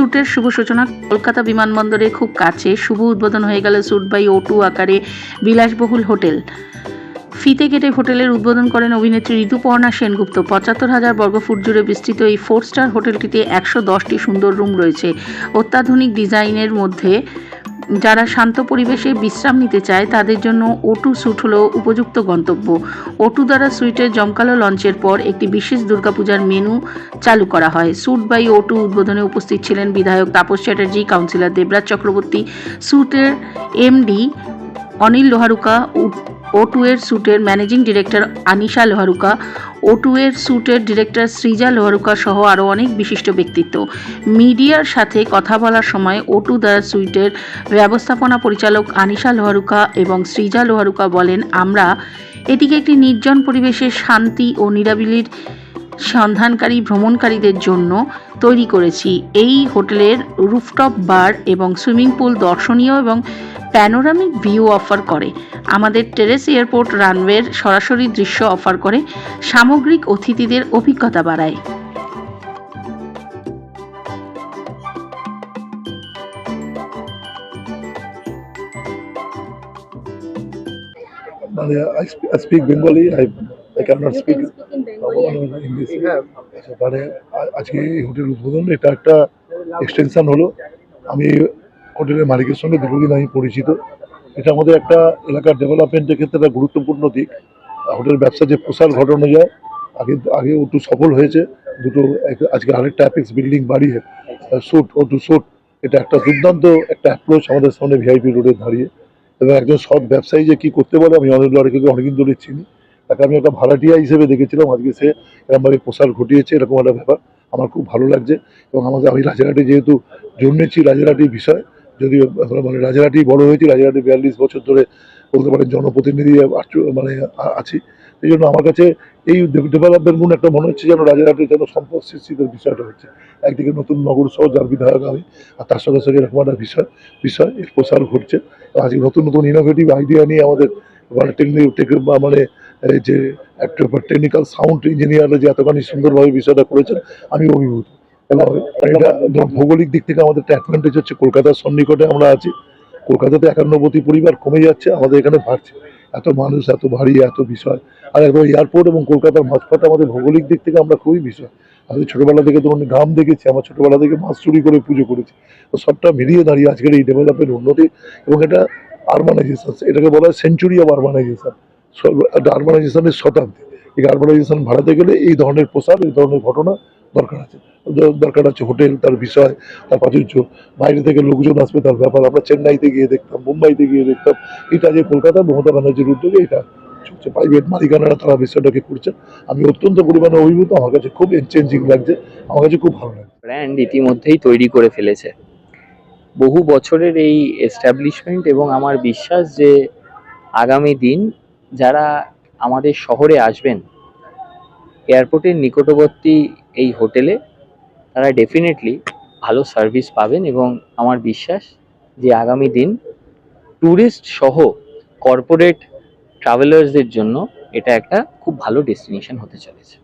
স্যুটের শুভ সূচনা কলকাতা বিমানবন্দরে খুব কাছে। শুভ উদ্বোধন হয়ে গেল স্যুট বাই ওটু আকারে বিলাসবহুল হোটেল। ফিতে কেটে হোটেলের উদ্বোধন করেন অভিনেত্রী ঋতুপর্ণা সেনগুপ্ত। পঁচাত্তর হাজার বর্গফুট জুড়ে বিস্তৃত এই ফোর স্টার হোটেলটিতে একশো দশটি সুন্দর রুম রয়েছে। অত্যাধুনিক ডিজাইনের মধ্যে যারা শান্ত পরিবেশে বিশ্রাম নিতে চায়, তাদের জন্য ওটু স্যুট হলো উপযুক্ত গন্তব্য। ওটু দ্বারা সুইটের জমকালো লঞ্চের পর একটি বিশেষ দুর্গাপূজার মেনু চালু করা হয়। স্যুট বাই ওটু উদ্বোধনে উপস্থিত ছিলেন বিধায়ক Tapas Chatterjee councillor Debraj Chakraborty. স্যুটের MD Anil Loharuka, O two এর স্যুটের managing director Anisha Loharuka. O two এর স্যুটের ডিরেক্টর সৃজা লোহারুকা সহ আরও অনেক বিশিষ্ট ব্যক্তিত্ব। মিডিয়ার সাথে কথা বলার সময় ও টু দ্য সুইটের ব্যবস্থাপনা পরিচালক আনিশা লোহারুকা এবং সৃজা লোহারুকা বলেন, আমরা এটিকে একটি নির্জন পরিবেশে শান্তি ও নিরাবিলির সন্ধানকারী ভ্রমণকারীদের জন্য তৈরি করেছি। এই হোটেলের রুফটপ বার এবং সুইমিং পুল দর্শনীয় এবং প্যানোরামিক ভিউ অফার করে আমাদের টেরেস এয়ারপোর্ট রানওয়ের সরাসরি দৃশ্য অফার করে সামগ্রিক অতিথিদের অভিজ্ঞতা বাড়ায় মানে I sp- I speak Bengali, I, I cannot speak speak in Bengali. uh, English. আচ্ছা, মানে আজকে এই হোটেল উদ্বোধন এটা একটা এক্সটেনশন হলো আমি হোটেলের মালিকের সঙ্গে দীর্ঘদিন আমি পরিচিত। এটা আমাদের একটা এলাকার ডেভেলপমেন্টের ক্ষেত্রে একটা গুরুত্বপূর্ণ দিক। হোটেল ব্যবসা যে প্রসার ঘটানো যায়, আগে আগে একটু সফল হয়েছে। দুটো আজকে আরেকটা অ্যাপেক্স বিল্ডিং বাড়িয়ে সুট ও টু সুট এটা একটা দুর্দান্ত একটা অ্যাপ্রোচ আমাদের সামনে ভিআইপি রোডে দাঁড়িয়ে। এবং একজন সৎ ব্যবসায়ী যে কী করতে পারে, আমি অনেক লড়াইকে অনেকদিন ধরে চিনি। তাকে আমি একটা ভাড়াটিয়া হিসেবে দেখেছিলাম, আজকে সে এরকমভাবে প্রসার ঘটিয়েছে, এরকম একটা ব্যাপার। আমার খুব ভালো লাগছে। এবং আমাদের, আমি রাজারহাটে যেহেতু জন্মেছি, রাজারহাটির বিষয় যদিও মানে রাজারহাটি বড় হয়েছি, রাজারহাটে বিয়াল্লিশ বছর ধরে বলতে পারেন জনপ্রতিনিধি মানে আছি। এই জন্য আমার কাছে এই ডেভেলপমেন্ট গুণ একটা মনে হচ্ছে যেন রাজারহাটের যেন সম্পদ সৃষ্টির বিষয়টা হচ্ছে। একদিকে নতুন নগর শহর যার বিধায়ক আমি, আর তার সঙ্গে সঙ্গে এরকম একটা বিষয় বিষয়, এর প্রসার ঘটছে। আজকে নতুন নতুন ইনোভেটিভ আইডিয়া নিয়ে আমাদের মানে টেকনিক মানে যে একটা টেকনিক্যাল সাউন্ড ইঞ্জিনিয়াররা যে এতখানি সুন্দরভাবে বিষয়টা করেছেন, আমি অভিভূত। ভৌগোলিক দিক থেকে আমাদের অ্যাডভান্টেজ হচ্ছে, কলকাতার সন্নিকটে আমরা আছি। কলকাতাতে একান্নবতী পরিবার কমে যাচ্ছে, আমাদের এখানে বাড়ছে। এত মানুষ, এত ভারী এত বিষয়। আর একবার এয়ারপোর্ট এবং কলকাতার মাঝপথে আমাদের ভৌগোলিক দিক থেকে আমরা খুবই বিষয়। আমাদের ছোটবেলা থেকে তখন গ্রাম দেখেছি, আমার ছোটবেলা থেকে মাছ চুরি করে পুজো করেছি। তো সবটা মিলিয়ে দাঁড়িয়ে আজকের এই ডেভেলপমেন্ট উন্নতি এবং এটা আরবানাইজেশন এটাকে বলা হয় সেঞ্চুরি অফ আরবানাইজেশন আরবানাইজেশনের শতাব্দী। এই আরবানাইজেশন ভাড়াতে গেলে এই ধরনের প্রসার, এই ধরনের ঘটনা দরকার আছে। দরকার আছে হোটেল, তার বিষয়, তার প্রাচুর্য। বাইরে থেকে লোকজন আসবে, তার ব্যাপার। আমরা চেন্নাইতে গিয়ে দেখতাম, মুম্বাইতে গিয়ে দেখতাম। এটা যে কলকাতা মমতা ব্যানার্জির উদ্যোগে, এটা চলছে। প্রাইভেট মালিকানারা তারা বিষয়টাকে করছে। আমি অত্যন্ত পরিমাণে অভিভূত। আমার কাছে খুব চেঞ্জিং লাগছে। আমার কাছে খুব ভালো লাগছে। ব্র্যান্ড ইতিমধ্যেই তৈরি করে ফেলেছে। বহু বছরের এই এস্টাবলিশমেন্ট এবং আমার বিশ্বাস যে আগামী দিন যারা আমাদের শহরে আসবেন এয়ারপোর্টের নিকটবর্তী এই হোটেলে তারা ডেফিনেটলি ভালো সার্ভিস পাবেন এবং আমার বিশ্বাস যে আগামী দিন ট্যুরিস্ট সহ কর্পোরেট ট্রাভেলার্সদের জন্য এটা একটা খুব ভালো ডেস্টিনেশন হতে চলেছে।